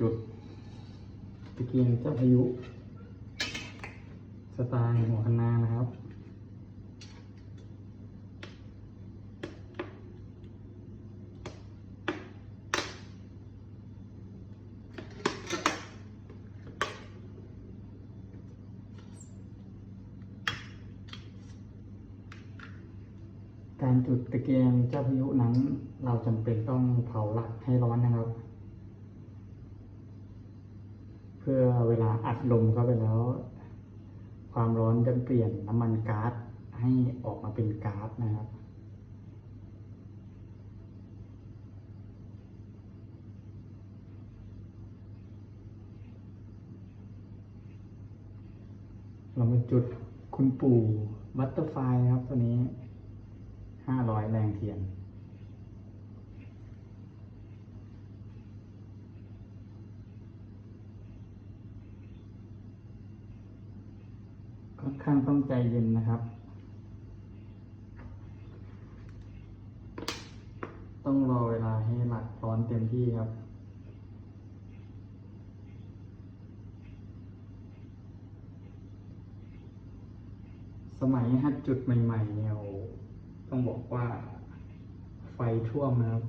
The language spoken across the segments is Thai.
จุดตะเกียงเจ้าพายุ สไตล์หัวคณานะครับการจุดตะเกียงเจ้าพายุนั้น เราจำเป็นต้องเผาหลักให้ร้อนนะครับ พื่อเวลาอัดลมเข้าไปแล้ว ความร้อนจะเปลี่ยนน้ำมันก๊าซให้ออกมาเป็นก๊าซนะครับ เรามาจุดคุณปู่บัตเตอร์ไฟครับตัวนี้ห้าร้อยแรงเทียน ค่อน ข้างต้องใจเย็นนะครับ ต้องรอเวลาให้หลักร้อนเต็มที่ครับ สมัยฮัดจุดใหม่ ๆ เนี่ยต้องบอกว่าไฟท่วมนะครับ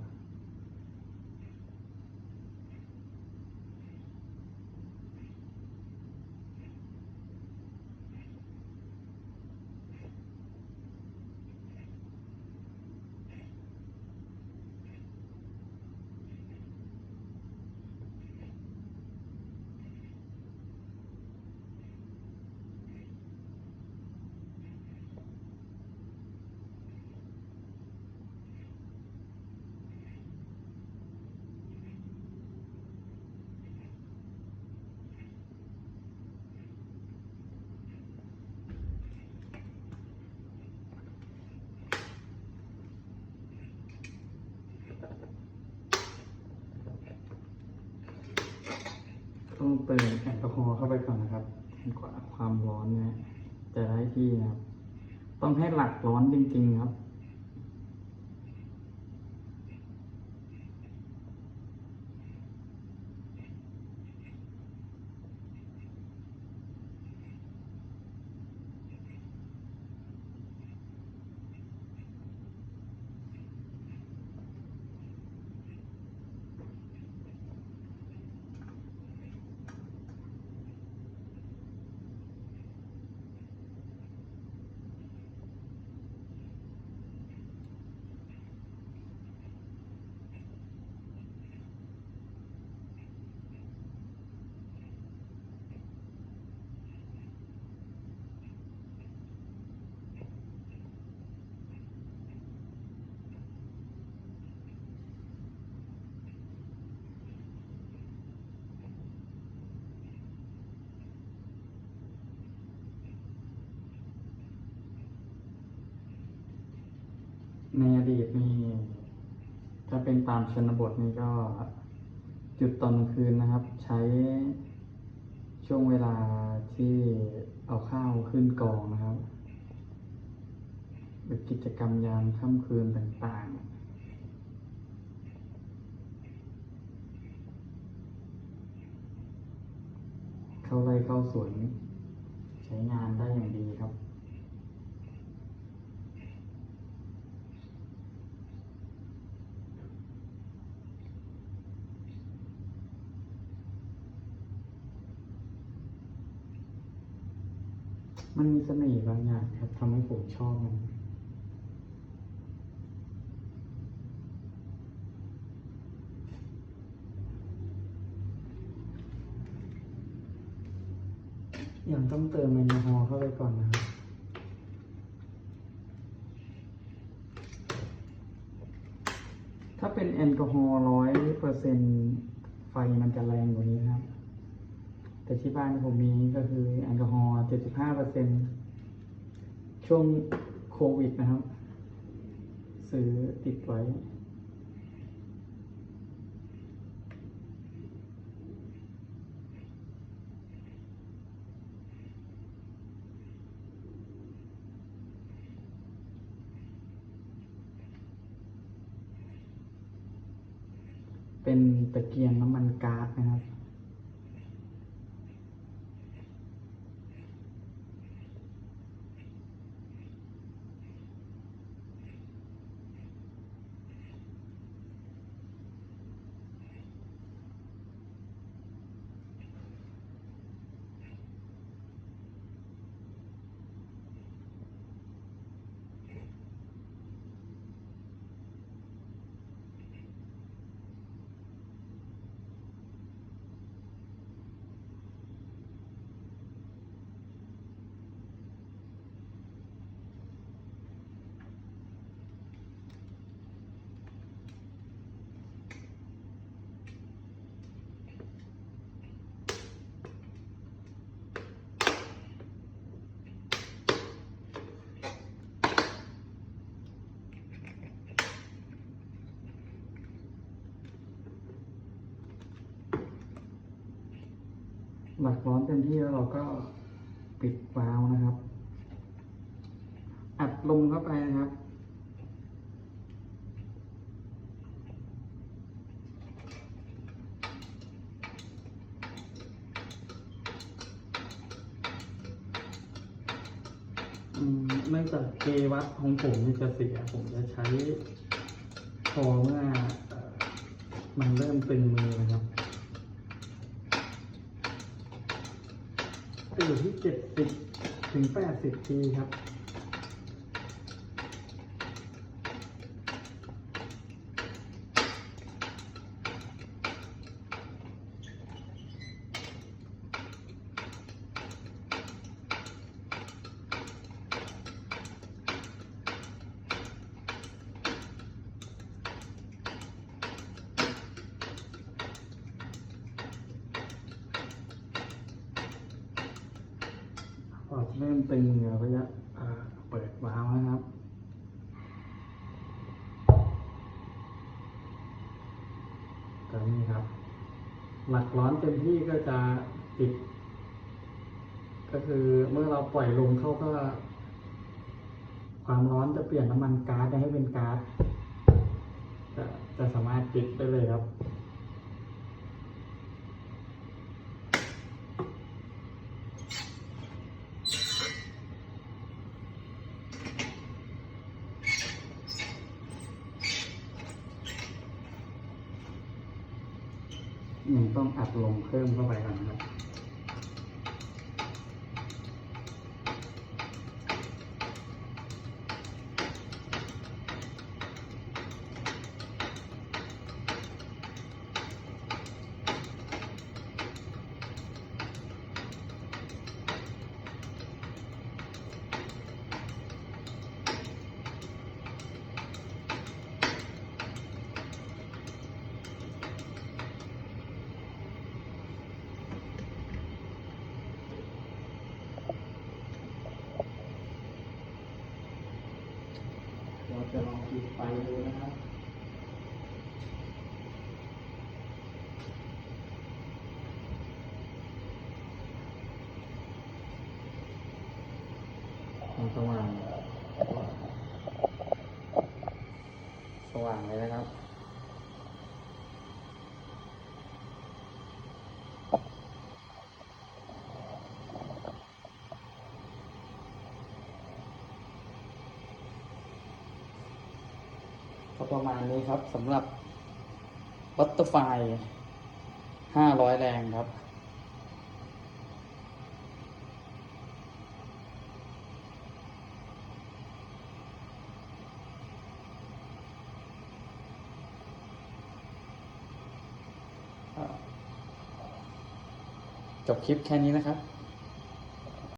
ต้อง เติมแอลกอฮอล์เข้าไปก่อนนะครับกว่าความร้อนเนี่ยจะได้ที่นะครับ ต้องให้หลักร้อนจริงๆครับ ในอดีตนี่ถ้าเป็นตามชนบทนี่ก็จุดตอนคืนนะครับ ใช้ช่วงเวลาที่เอาข้าวขึ้นกองนะครับหรือกิจกรรมยามค่ำคืนต่างๆเข้าไร่เข้าสวนใช้งานได้อย่างดีครับ มันมีเสน่ห์บางอย่างครับทำให้ผมชอบมันอย่างต้องเติมแอลกอฮอล์เข้าไปก่อนนะครับ ถ้าเป็นแอลกอฮอล์ร้อยเปอร์เซ็นต์ไฟมันจะแรงกว่านี้ครับ แต่ที่บ้านผมมีก็คือแอลกอฮอล์75เปอร์เซ็นช่วงโควิดนะครับ ซื้อติดไว้เป็นตะเกียงน้ำมันก๊าซนะครับ หลักร้อนเต็มที่แล้วเราก็ปิดวาล์วนะครับ อัดลมเข้าไปนะครับ เนื่องจากเกวัดของผมนี่จะเสีย ผมจะใช้พอเมื่อเอ่อมันเริ่มตึงมือนะครับ จะอยู่ที่เจ็ดสิบถึงแปดสิบทีครับ พอ เริ่มตึงเราก็จะเปิดวาล์วนะครับก็นี่ครับ หลักร้อนเต็มที่ก็จะติด ก็คือเมื่อเราปล่อยลมเข้าก็ ความร้อนจะเปลี่ยนน้ำมันก๊าซให้เป็นก๊าซจะจะสามารถติดได้เลยครับ ยังต้องอัดลมเพิ่มเข้าไปก่อนนะครับ เราจะลองปิดไฟดูนะครับ มันสว่าง สว่างเลยนะครับ ก็ ประมาณนี้ครับสำหรับบัตเตอร์ไฟห้าร้อยแรงครับ จบคลิปแค่นี้นะครับ